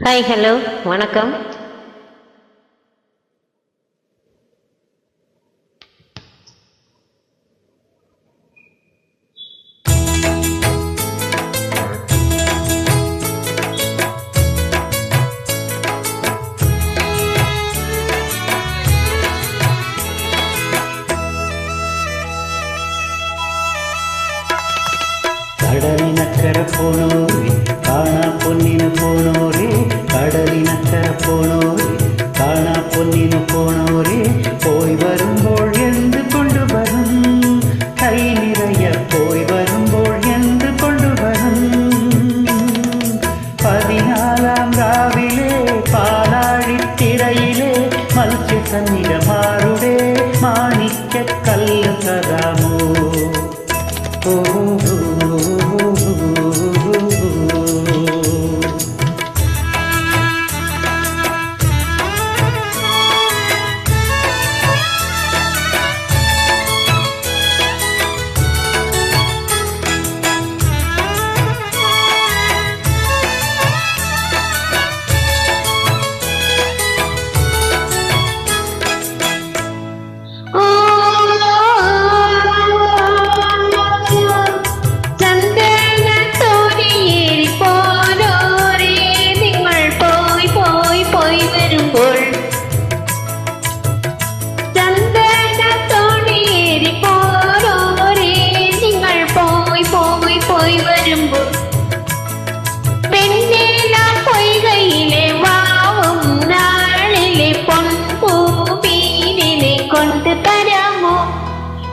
Hi hello வணக்கம். கடலினக்கர போனோம் காணா பொன்னின போனோரே கடலின் அக்கறை போனோரே காணா பொன்னின போனோரே போய் வரும்போல் என்று கொண்டு வரும். கை நிறைய போய் வரும்போல் என்று கொண்டு வரும். பதினாலாம் ராவிலே பாலாழி திரையிலே மல்ச்சி சன்னிட மாறுவே மாணிக்க கல்ல சதாமோ. ஓ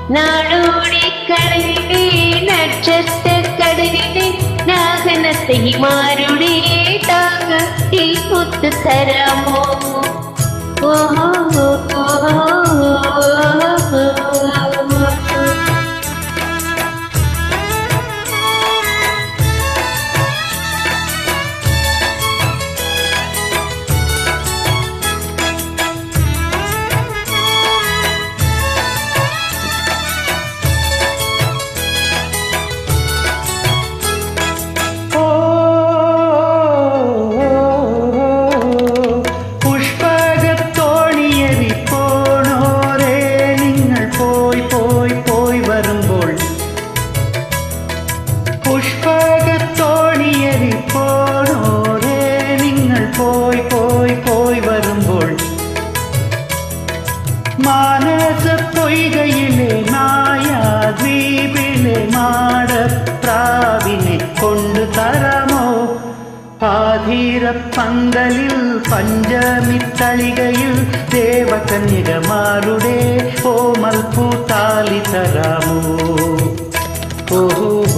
നാടോടിക്കടലിലെ നക്ഷത്രക്കടലിലെ നാഗനത്തെ മാരുടെ താകത്തിൽ ഒത്തു തരാമോ മാനസ പൊയ്കയിലെ മായാദ്വീപിലെ മാടപ്രാവിനെ കൊണ്ടു തരമോ പാധീര പന്തലിൽ പഞ്ചമിത്തളികയിൽ ദേവകന്യകമാരുടെ ഓമൽ താലി തരാമോ? ഓഹോ.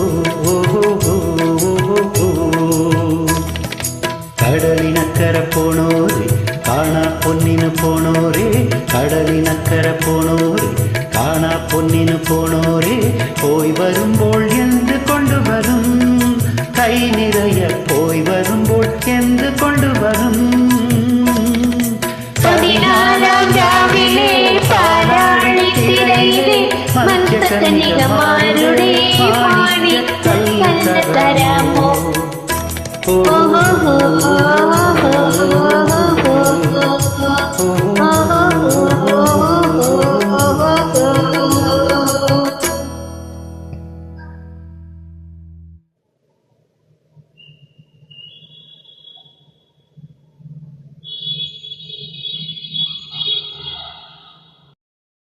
தர போனோரு காணா பொன்னினு போனோரு போய் வரும்போல் என்று கொண்டு வரும். கை நிறைய போய் வரும்போல் என்று கொண்டு வரும். பதினாறாம் ராவிலே பாராணி திரையிலே மந்தகனிகமாருடே பாடி தந்த தரமோ. ஓ ஓ ஓ ஓ ஓ ஓ ஓ ஓ